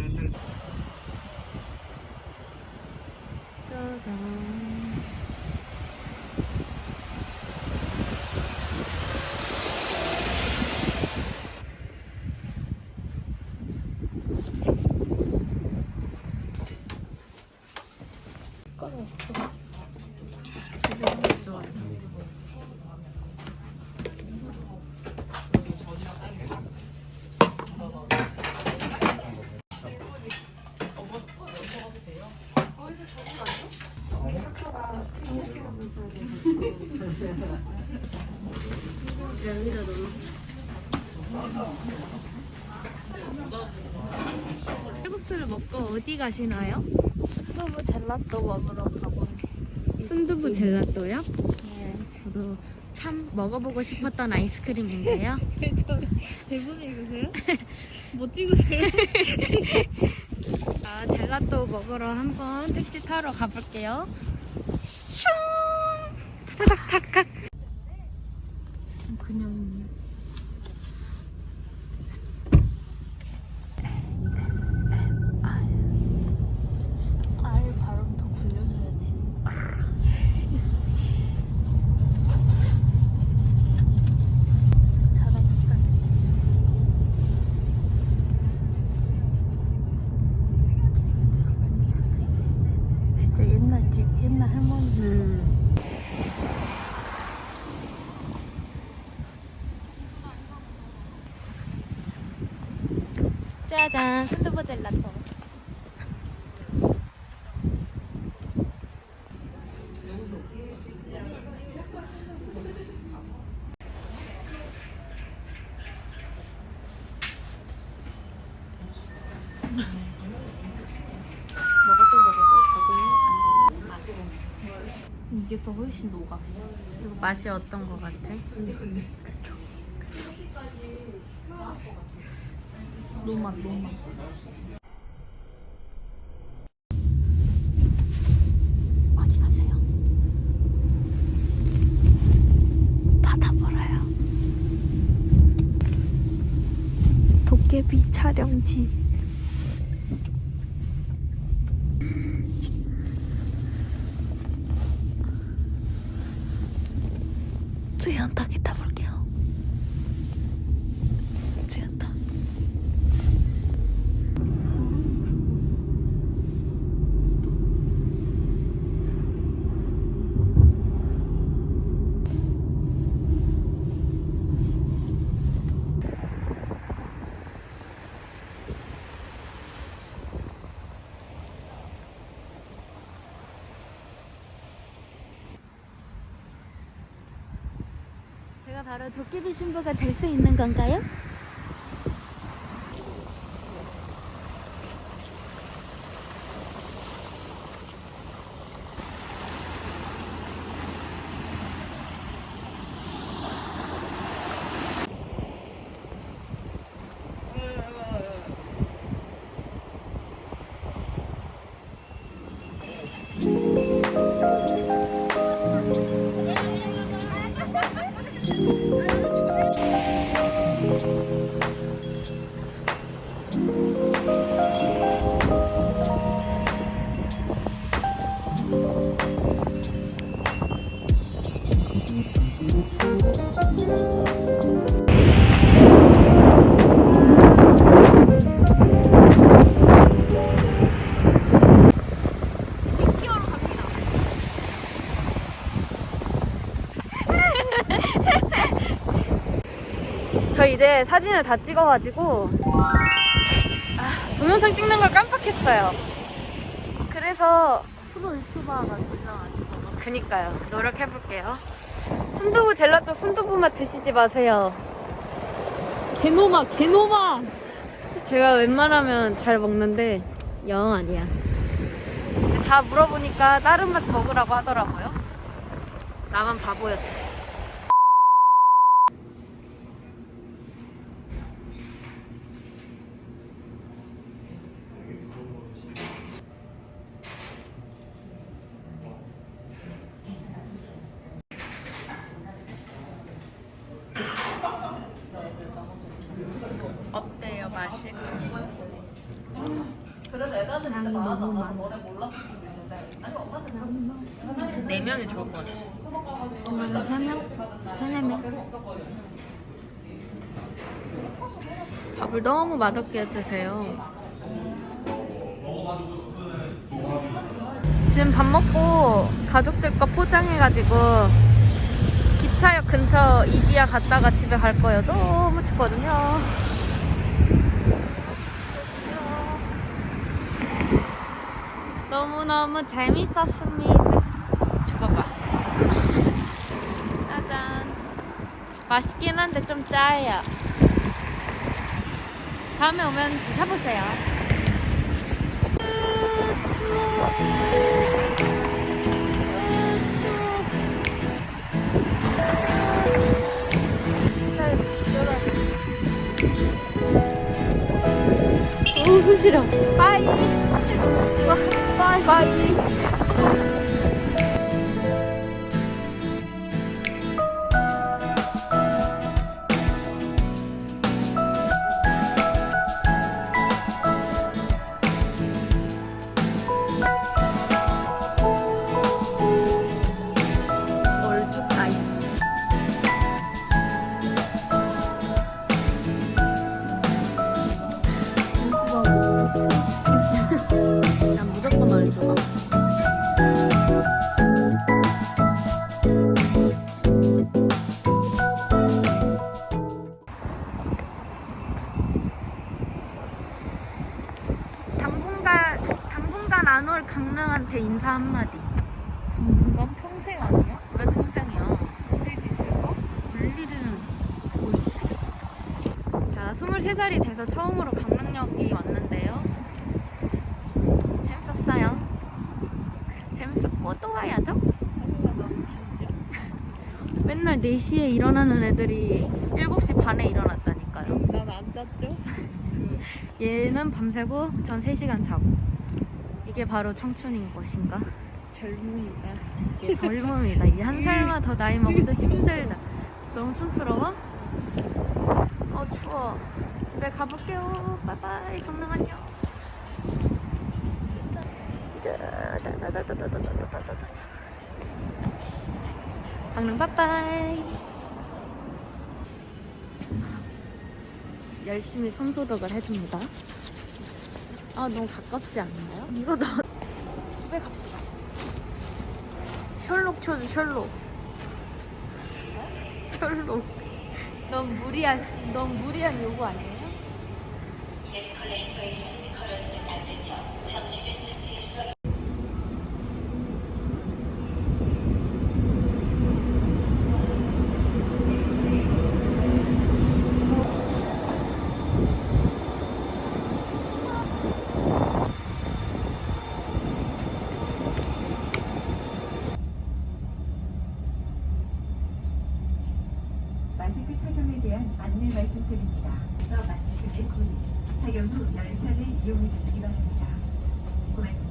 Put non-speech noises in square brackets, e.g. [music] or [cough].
Gracias. 칼국수를 먹고 어디 가시나요? 순두부 젤라또 먹으러 가고 순두부 젤라또요? 네. 저도 참 먹어보고 싶었던 아이스크림인데요. [laughs] 대본 읽으세요? 뭐 찍으세요? 아, 젤라또 먹으러 한번 택시 타러 가볼게요. 슝! 타닥타닥. 그냥 알 발음 더 굴려줘야지. 자다봤다. 진짜 옛날 할머니. 음. 짜잔, 순두부 젤라또. 먹어도 먹어도 적응이 안 돼. 이게 더 훨씬 녹았어. 맛이 어떤 것 같아? 노맛, 노맛. 어디 가세요? 바다 보러요. 도깨비 촬영지. 这样打给他不 바로 도깨비 신부가 될 수 있는 건가요? 이제 사진을 다 찍어가지고 아, 동영상 찍는 걸 깜빡했어요. 그래서 프로 유튜버가 불러가지고. 그니까요. 노력해볼게요. 순두부 젤라또 순두부 맛 드시지 마세요. 개노마 개노마. 제가 웬만하면 잘 먹는데 영 아니야. 다 물어보니까 다른 맛 먹으라고 하더라고요. 나만 바보였어. 어때요 맛이? 양이 너무 많아. 네 명이 좋을 것 같아. 엄마는 세 명? 세네 명? 밥을 너무 맛없게 해주세요. 지금 밥 먹고 가족들 거 포장해가지고 기차역 근처 이디야 갔다가 집에 갈 거예요. 너무 춥거든요. 너무너무 재밌었습니다. 죽어봐. 맛있긴 한데 좀 짜요. 다음에 오면 드셔보세요. [laughs] 오, 손 시려. 빠이. 빠이. 빠이. 인사 한마디. 당분간 평생 아니야? 왜 평생이야? 일 있을까? 올 일은 올 수도 있지. 자, 23살이 돼서 처음으로 강릉역이 왔는데요. 재밌었어요. 재밌었고 또 와야죠? [laughs] 맨날 4시에 일어나는 애들이 7시 반에 일어났다니까요. 난 안 잤죠? [laughs] 얘는 밤새고 전 3시간 자고. 이게 바로 청춘인 것인가? 젊음이다. 이게 젊음이다. 이 한 살만 더 나이 먹어도 힘들다. 너무 촌스러워? 어 추워. 집에 가볼게요. 바이바이. 강릉 안녕. 강릉 바이바이. 열심히 손소독을 해줍니다. 아 너무 가깝지 않나요? 이거 나 집에 갑시다. 셜록 쳐줘 셜록 셜록 넌 무리한 넌 무리한 요구 아니에요? 마스크 착용에 대한 안내 말씀드립니다. 그래서 마스크를 구입, 착용 후 열차를 이용해 주시기 바랍니다. 고맙습니다.